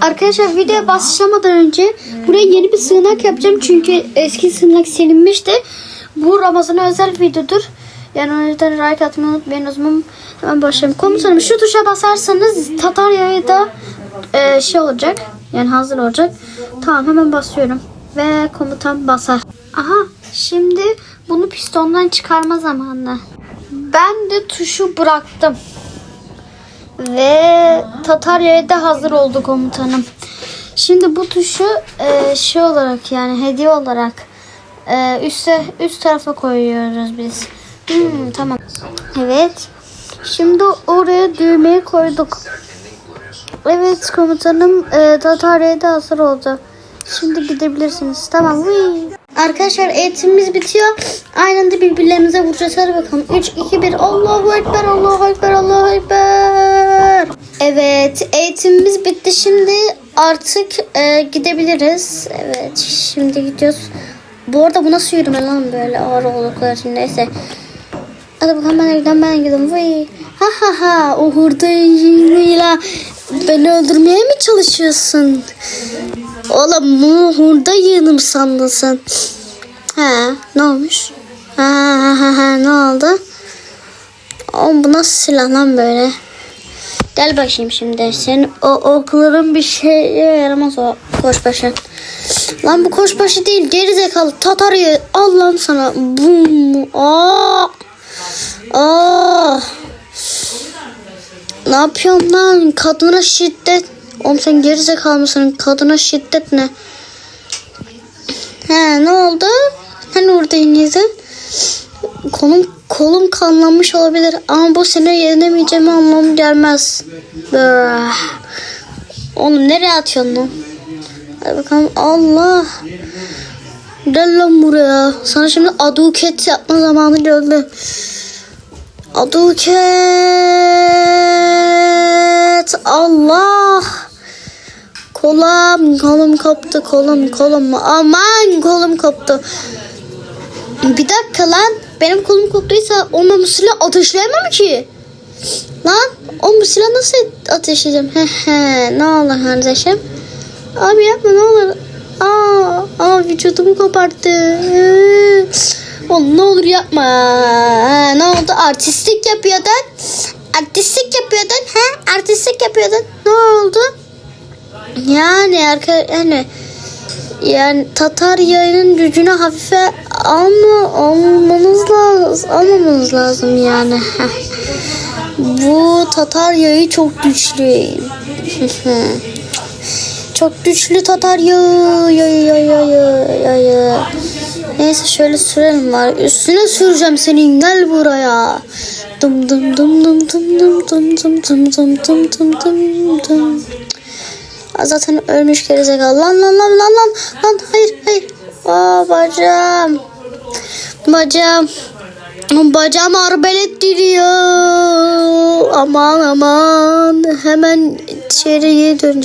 Arkadaşlar videoya başlamadan önce buraya yeni bir sığınak yapacağım. Çünkü eski sığınak silinmişti. Bu Ramazan'a özel videodur. Yani o yüzden like atmayı unutmayın. O zaman hemen başlayalım. Komutanım şu tuşa basarsanız Tatarya'ya da e, şey olacak. Yani hazır olacak. Tamam hemen basıyorum. Ve komutan basar. Aha şimdi bunu pistondan çıkarma zamanı. Ben de tuşu bıraktım. Ve Tatarya'ya da hazır oldu komutanım. Şimdi bu tuşu e, şey olarak yani hediye olarak e, üste üst tarafa koyuyoruz biz. Hmm, tamam. Evet. Şimdi oraya düğmeyi koyduk. Evet komutanım e, Tatarya'ya da hazır oldu. Şimdi gidebilirsiniz. Tamam. Vıy. Arkadaşlar eğitimimiz bitiyor. Aynı anda birbirlerimize vuracağız. Hadi bakalım. 3, 2, 1. Allahu Ekber, Allahu Ekber, Allahu Ekber. Evet eğitimimiz bitti. Şimdi artık e, gidebiliriz. Evet şimdi gidiyoruz. Bu arada bu nasıl yürüme lan böyle ağır oldukları için neyse. Hadi bakalım ben gidelim ben gidelim. Vay. Ha ha ha o hurdayla beni öldürmeye mi çalışıyorsun? Oğlum bu hurda yığınım sandın sen. He ne olmuş? Ha ha ha ha ne oldu? Oğlum bu nasıl silah lan böyle? Gel bakayım şimdi. Senin o okların bir şeye yaramaz o koşbaşı. Lan bu koşbaşı değil geri zekalı Tatar'ı al sana. Bum. Aa. Aa. Ne yapıyorsun lan? Kadına şiddet. Oğlum sen geri zekalı mısın? Kadına şiddet ne? He ne oldu? Hani orada iniydin? Kolum kanlanmış olabilir ama bu seni yenemeyeceğim anlamı gelmez. Brrr. Oğlum nereye atıyorsun lan? Hadi bakalım Allah. Gel lan buraya. Sana şimdi aduket yapma zamanı geldi. Aduket. Allah. Kolum, kolum koptu, kolum, kolum. Aman kolum koptu. Bir dakika lan. Benim kolum koptuysa bu silah ateşleyemem ki. Lan o silah nasıl ateşleyeceğim? He he. Ne olur kardeşim? Abi yapma ne olur. Aa, aa vücudumu koparttı. Oğlum ne olur yapma. Ne oldu? Artistlik yapıyordun. Artistlik yapıyordun. Ha? Artistlik yapıyordun. Ne oldu? Yani arka yani yani Tatar yayının gücünü hafife alma almanız lazım almamanız lazım yani. Bu Tatar yayı çok güçlü. çok güçlü Tatar yağı yayı yayı yayı yayı. Neyse şöyle sürelim var. Üstüne süreceğim senin gel buraya. Dım dım dım dım dım dım dım dım dım dım dım dım dım dım. Zaten ölmüş gerizekalı. Lan lan lan lan lan. Lan hayır hayır. Aa bacağım. Bacağım. Bacağım arbelet giriyor. Aman aman. Hemen içeriye döneceğim.